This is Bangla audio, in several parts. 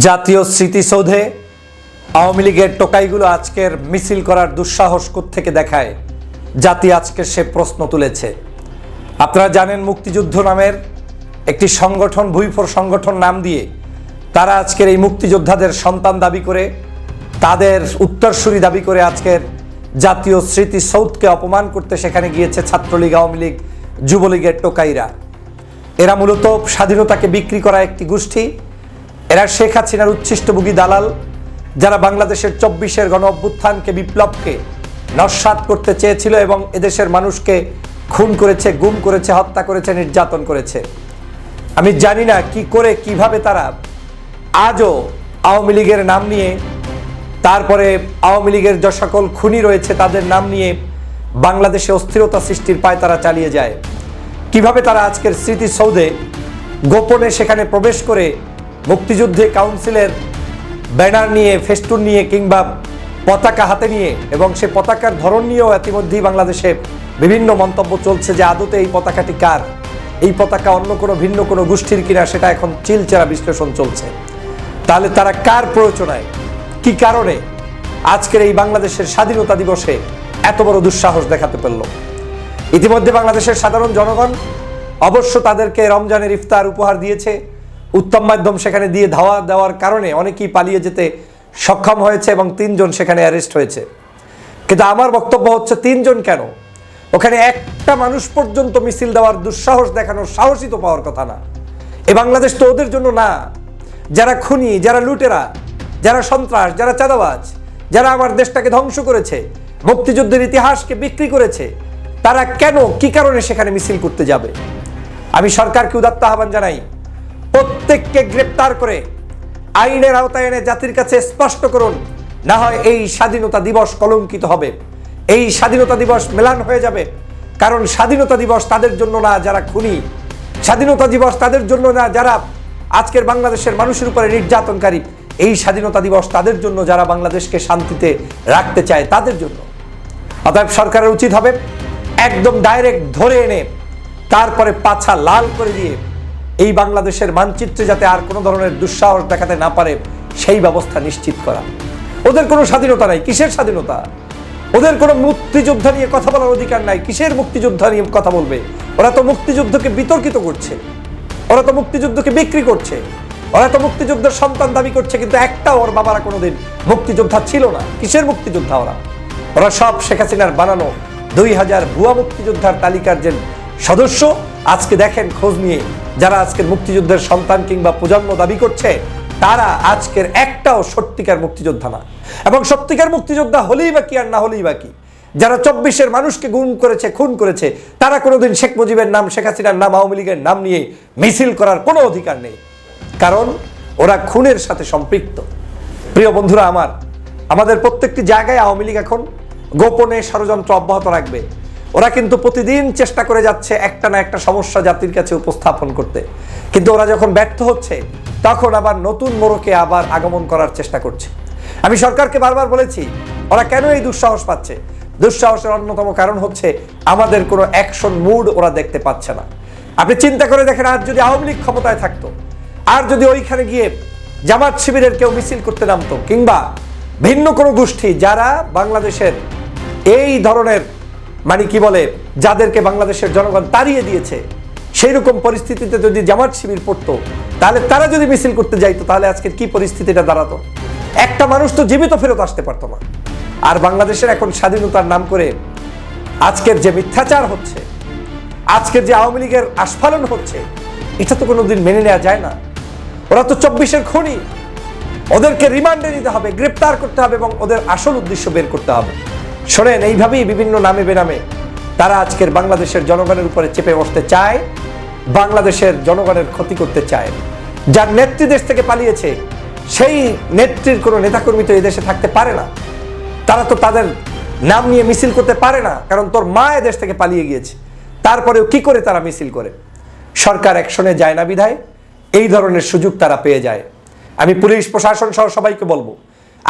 জাতীয় স্মৃতিসৌধে আওয়ামী লীগের টোকাইগুলো আজকের মিছিল করার দুঃসাহস থেকে দেখায়? জাতি আজকের সে প্রশ্ন তুলেছে। আপনারা জানেন মুক্তিযুদ্ধ নামের একটি সংগঠন ভুইফোর সংগঠন নাম দিয়ে তারা আজকের এই মুক্তিযোদ্ধাদের সন্তান দাবি করে, তাদের উত্তরসূরি দাবি করে আজকের জাতীয় স্মৃতিসৌধকে অপমান করতে সেখানে গিয়েছে ছাত্রলীগ, আওয়ামী লীগ, যুবলীগের টোকাইরা। এরা মূলত স্বাধীনতাকে বিক্রি করা একটি গোষ্ঠী এরা শেখ হাসিনার উচ্ছিষ্টভোগী দালাল, যারা বাংলাদেশের চব্বিশের গণ অভ্যুত্থানকে বিপ্লবকে নস্বাত করতে চেয়েছিল এবং এদেশের মানুষকে খুন করেছে, গুম করেছে, হত্যা করেছে, নির্যাতন করেছে। আমি জানি না কি করে, কীভাবে তারা আজও আওয়ামী লীগের নাম নিয়ে, তারপরে আওয়ামী লীগের যে সকল খুনি রয়েছে তাদের নাম নিয়ে বাংলাদেশে অস্থিরতা সৃষ্টির পায় তারা চালিয়ে যায়। কীভাবে তারা আজকের স্মৃতিসৌধে গোপনে সেখানে প্রবেশ করে মুক্তিযুদ্ধে কাউন্সিলের ব্যানার নিয়ে, ফেস্টুন নিয়ে কিংবা পতাকা হাতে নিয়ে এবং সে পতাকার ধরন নিয়েও ইতিমধ্যেই বাংলাদেশে বিভিন্ন মন্তব্য চলছে যে আদতে এই পতাকাটি কার? এই পতাকা অন্য কোনো, ভিন্ন কোনো গোষ্ঠীর কিনা সেটা এখন চিলচেরা বিশ্লেষণ চলছে। তাহলে তারা কার প্রয়োজনায় কি কারণে? আজকের এই বাংলাদেশের স্বাধীনতা দিবসে এত বড় দুঃসাহস দেখাতে পারল ইতিমধ্যে বাংলাদেশের সাধারণ জনগণ অবশ্য তাদেরকে রমজানের ইফতার উপহার দিয়েছে। উত্তম মাধ্যম সেখানে দিয়ে ধাওয়া দেওয়ার কারণে অনেকেই পালিয়ে যেতে সক্ষম হয়েছে এবং তিনজন সেখানে অ্যারেস্ট হয়েছে। কিন্তু আমার বক্তব্য হচ্ছে তিনজন কেন? ওখানে একটা মানুষ পর্যন্ত মিছিল দেওয়ার দুঃসাহস দেখানোর সাহসই তো পাওয়ার কথা না। এ বাংলাদেশ তো ওদের জন্য না। যারা খুনি, যারা লুটেরা, যারা সন্ত্রাস, যারা চাঁদাবাজ, যারা আমার দেশটাকে ধ্বংস করেছে, মুক্তিযুদ্ধের ইতিহাসকে বিক্রি করেছে, তারা কেন, কি কারণে সেখানে মিছিল করতে যাবে? আমি সরকারকে উদাত্ত আহ্বান জানাই। প্রত্যেককে গ্রেপ্তার করে আইনের আওতায় এনে জাতির কাছে স্পষ্ট করুন, না হয় এই স্বাধীনতা দিবস কলঙ্কিত হবে। এই স্বাধীনতা দিবস মেলান হয়ে যাবে, কারণ স্বাধীনতা দিবস তাদের জন্য না যারা খুনি। স্বাধীনতা দিবস তাদের জন্য না যারা আজকের বাংলাদেশের মানুষের উপরে নির্যাতনকারী। এই স্বাধীনতা দিবস তাদের জন্য যারা বাংলাদেশকে শান্তিতে রাখতে চায় তাদের জন্য। অতএব সরকারের উচিত হবে একদম ডাইরেক্ট ধরে এনে তারপরে পাছা লাল করে দিয়ে এই বাংলাদেশের মানচিত্রে যাতে আর কোনো ধরনের দুঃসাহস দেখাতে না পারে, সেই ব্যবস্থা নিশ্চিত করা। ওদের কোনো স্বাধীনতা নাই, কিসের স্বাধীনতা? ওদের কোনো মুক্তিযোদ্ধা নিয়ে কথা বলার অধিকার নাই, কিসের মুক্তিযোদ্ধা নিয়ে কথা বলবে? ওরা তো মুক্তিযুদ্ধকে বিতর্কিত করছে। ওরা তো মুক্তিযুদ্ধকে বিক্রি করছে। ওরা তো মুক্তিযুদ্ধের সন্তান দাবি করছে, কিন্তু একটা ওর বাবারা কোনোদিন মুক্তিযোদ্ধা ছিল না। কিসের মুক্তিযোদ্ধা ওরা? ওরা সব শেখ হাসিনার বানানো দুই হাজার ভুয়া মুক্তিযোদ্ধার তালিকার যে সদস্য, আজকে দেখেন খোঁজ নিয়ে যারা আজকের মুক্তিযুদ্ধের সন্তান কিংবা প্রজন্ম দাবি করছে, তারা আজকের একটাও সত্যিকার মুক্তিযোদ্ধা না। এবং সত্যিকার মুক্তিযোদ্ধা হলেই বা কি আর না হলেই বা কি? যারা চব্বিশের মানুষকে গুম করেছে, খুন করেছে, তারা কোনোদিন শেখ মুজিবের নাম, শেখ হাসিনার নাম, আওয়ামী লীগের নাম নিয়ে মিছিল করার কোনো অধিকার নেই। কারণ ওরা খুনের সাথে সম্পৃক্ত। প্রিয় বন্ধুরা আমার, আমাদের প্রত্যেকটি জায়গায় আওয়ামী লীগ এখন গোপনে ষড়যন্ত্র অব্যাহত রাখবে। ওরা কিন্তু প্রতিদিন চেষ্টা করে যাচ্ছে একটা না একটা সমস্যা জাতির কাছে উপস্থাপন করতে। কিন্তু ওরা যখন ব্যর্থ হচ্ছে, তখন আবার নতুন মোড়কে আবার আগমন করার চেষ্টা করছে। আমি সরকারকে বারবার বলেছি, ওরা কেন এই দুঃসাহস পাচ্ছে? দুঃসাহসের অন্যতম কারণ হচ্ছে, আমাদের কোনো অ্যাকশন মুড ওরা দেখতে পাচ্ছে না। আপনি চিন্তা করে দেখেন, আর যদি আওয়ামী লীগ ক্ষমতায় থাকতো, আর যদি ওইখানে গিয়ে জামাত শিবিরের কেউ মিছিল করতে নামতো, কিংবা ভিন্ন কোনো গোষ্ঠী যারা বাংলাদেশের এই ধরনের মানে কি বলে, যাদেরকে বাংলাদেশের জনগণ তাড়িয়ে দিয়েছে সেই রকম পরিস্থিতিতে যদি জামাত শিবির পড়তো, তাহলে তারা যদি মিছিল করতে যাইতো, তাহলে আজকের কি পরিস্থিতিটা দাঁড়াতো? একটা মানুষ তো জীবিত ফেরত আসতে পারতো না। আর বাংলাদেশের এখন স্বাধীনতার নাম করে আজকের যে মিথ্যাচার হচ্ছে, আজকের যে আওয়ামী লীগের আস্ফালন হচ্ছে, এটা তো কোনোদিন মেনে নেওয়া যায় না। ওরা তো চব্বিশের খনি। ওদেরকে রিমান্ডে নিতে হবে, গ্রেপ্তার করতে হবে এবং ওদের আসল উদ্দেশ্য বের করতে হবে। শোনেন এইভাবেই বিভিন্ন নামে বেনামে তারা আজকের বাংলাদেশের জনগণের উপরে চেপে বসতে চায়, বাংলাদেশের জনগণের ক্ষতি করতে চায়। যার নেত্রী দেশ থেকে পালিয়েছে, সেই নেত্রীর কোনো নেতাকর্মী তো এই দেশে থাকতে পারে না। তারা তো তাদের নাম নিয়ে মিছিল করতে পারে না, কারণ তোর মা দেশ থেকে পালিয়ে গিয়েছে। তারপরেও কি করে তারা মিছিল করে? সরকার অ্যাকশনে যায় না বিধায়, এই ধরনের সুযোগ তারা পেয়ে যায়। আমি পুলিশ প্রশাসন সহ সবাইকে বলব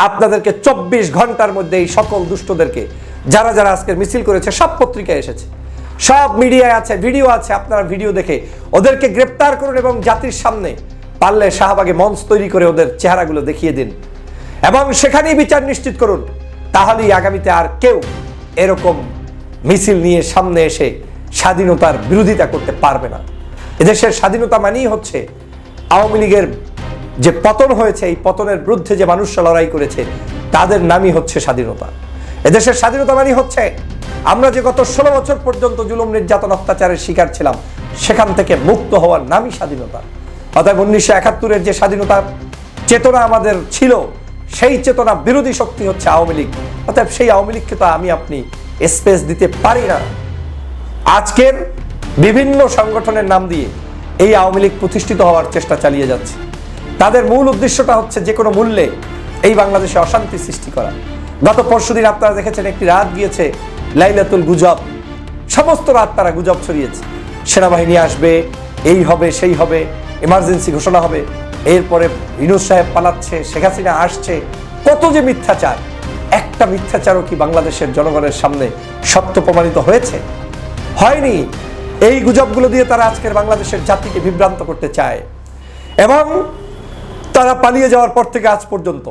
আপনাদেরকে চব্বিশ ঘণ্টার মধ্যে এই সকল দুষ্টদেরকে, যারা যারা আজকের মিছিল করেছে, সব পত্রিকায় এসেছে। সব মিডিয়ায় আছে, ভিডিও আছে, আপনারা ভিডিও দেখে ওদেরকে গ্রেপ্তার করুন এবং জাতির সামনে পারলে শাহবাগে মঞ্চ তৈরি করে ওদের চেহারাগুলো দেখিয়ে দিন। এবং সেখানেই বিচার নিশ্চিত করুন, তাহলেই আগামীতে আর কেউ এরকম মিছিল নিয়ে সামনে এসে স্বাধীনতার বিরোধিতা করতে পারবে না। এদেশের স্বাধীনতা মানেই হচ্ছে আওয়ামী লীগের যে পতন হয়েছে, এই পতনের বিরুদ্ধে যে মানুষরা লড়াই করেছে, তাদের নামই হচ্ছে স্বাধীনতা। এদেশের স্বাধীনতা মানে হচ্ছে, আমরা যে গত ষোলো বছর পর্যন্ত জুলুম, নির্যাতন, অত্যাচারের শিকার ছিলাম, সেখান থেকে মুক্ত হওয়ার নামই স্বাধীনতা। অতএব উনিশশো একাত্তরের যে স্বাধীনতার চেতনা আমাদের ছিল, সেই চেতনা বিরোধী শক্তি হচ্ছে আওয়ামী লীগ। অতএব সেই আওয়ামী লীগকে তো আমি আপনি স্পেস দিতে পারি না। আজকের বিভিন্ন সংগঠনের নাম দিয়ে এই আওয়ামী লীগ প্রতিষ্ঠিত হওয়ার চেষ্টা চালিয়ে যাচ্ছে। তাদের মূল উদ্দেশ্যটা হচ্ছে যে কোনো মূল্যে এই বাংলাদেশে অশান্তি সৃষ্টি করা। গত পরশুদিন আপনারা দেখেছেন একটি রাত গিয়েছে, লাইলাতুল গুজব। সমস্ত রাত তারা গুজব ছড়িয়েছে। সেনাবাহিনী আসবে, এই হবে, সেই হবে এমার্জেন্সি ঘোষণা হবে। এরপরে ইনুস সাহেব পালাচ্ছে, শেখ হাসিনা আসছে। কত যে মিথ্যাচার। একটা মিথ্যাচারও কি বাংলাদেশের জনগণের সামনে সত্য প্রমাণিত হয়েছে? হয়নি। এই গুজবগুলো দিয়ে তারা আজকের বাংলাদেশের জাতিকে বিভ্রান্ত করতে চায়। এবং তারা পালিয়ে যাওয়ার পর থেকে আজ পর্যন্ত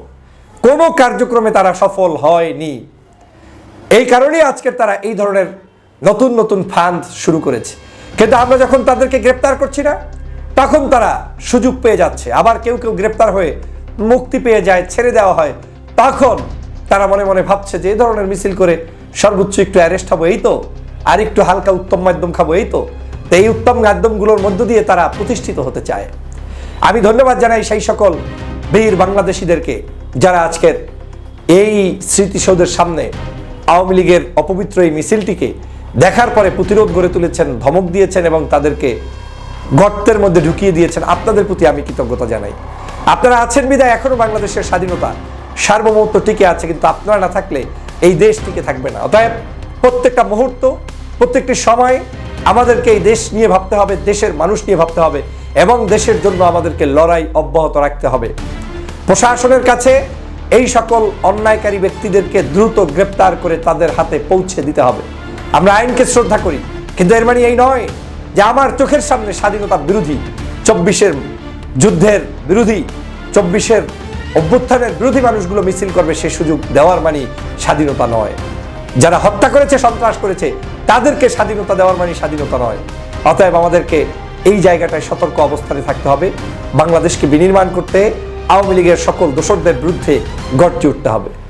কোনো কার্যক্রমে তারা সফল হয়নি। এই কারণেই আজকের তারা এই ধরনের নতুন নতুন ফান্ড শুরু করেছে। কিন্তু আমরা যখন তাদেরকে গ্রেপ্তার করছি না, তখন তারা সুযোগ পেয়ে যাচ্ছে। আবার কেউ কেউ গ্রেপ্তার হয়ে মুক্তি পেয়ে যায়, ছেড়ে দেওয়া হয়। তখন তারা মনে মনে ভাবছে যে এই ধরনের মিছিল করে সর্বোচ্চ একটু অ্যারেস্ট হব, এই তো। আর একটু হালকা উত্তম মাধ্যম খাব, এই তো এই উত্তম মাধ্যমগুলোর মধ্য দিয়ে তারা প্রতিষ্ঠিত হতে চায়। আমি ধন্যবাদ জানাই সেই সকল বীর বাংলাদেশিদেরকে যারা আজকের এই স্মৃতিসৌধের সামনে আওয়ামী লীগের অপবিত্র এই মিছিলটিকে দেখার পরে প্রতিরোধ গড়ে তুলেছেন, ধমক দিয়েছেন এবং তাদেরকে গর্তের মধ্যে ঢুকিয়ে দিয়েছেন। আপনাদের প্রতি আমি কৃতজ্ঞতা জানাই। আপনারা আছেন বিদায় এখনও বাংলাদেশের স্বাধীনতা সার্বভৌমত্ব টিকে আছে, কিন্তু আপনারা না থাকলে এই দেশ টিকে থাকবে না। অতএব প্রত্যেকটা মুহূর্ত, প্রত্যেকটি সময় আমাদেরকে এই দেশ নিয়ে ভাবতে হবে, দেশের মানুষ নিয়ে ভাবতে হবে। এবং দেশের জন্য আমাদেরকে লড়াই অব্যাহত রাখতে হবে। প্রশাসনের কাছে এই সকল অন্যায়কারী ব্যক্তিদেরকে দ্রুত গ্রেপ্তার করে তাদের হাতে পৌঁছে দিতে হবে। আমরা আইনকে শ্রদ্ধা করি, কিন্তু এর মানে এই নয় যে আমার চোখের সামনে স্বাধীনতার বিরোধী, চব্বিশের যুদ্ধের বিরোধী, চব্বিশের অভ্যুত্থানের বিরোধী মানুষগুলো মিছিল করবে সে সুযোগ দেওয়ার মানে স্বাধীনতা নয়। যারা হত্যা করেছে, সন্ত্রাস করেছে, তাদেরকে স্বাধীনতা দেওয়ার মানে স্বাধীনতা নয়। অতএব আমাদেরকে এই জায়গাটায় সতর্ক অবস্থানে থাকতে হবে। বাংলাদেশকে বিনির্মাণ করতে আওয়ামী লীগের সকল দোষকদের বিরুদ্ধে গর্জে উঠতে হবে।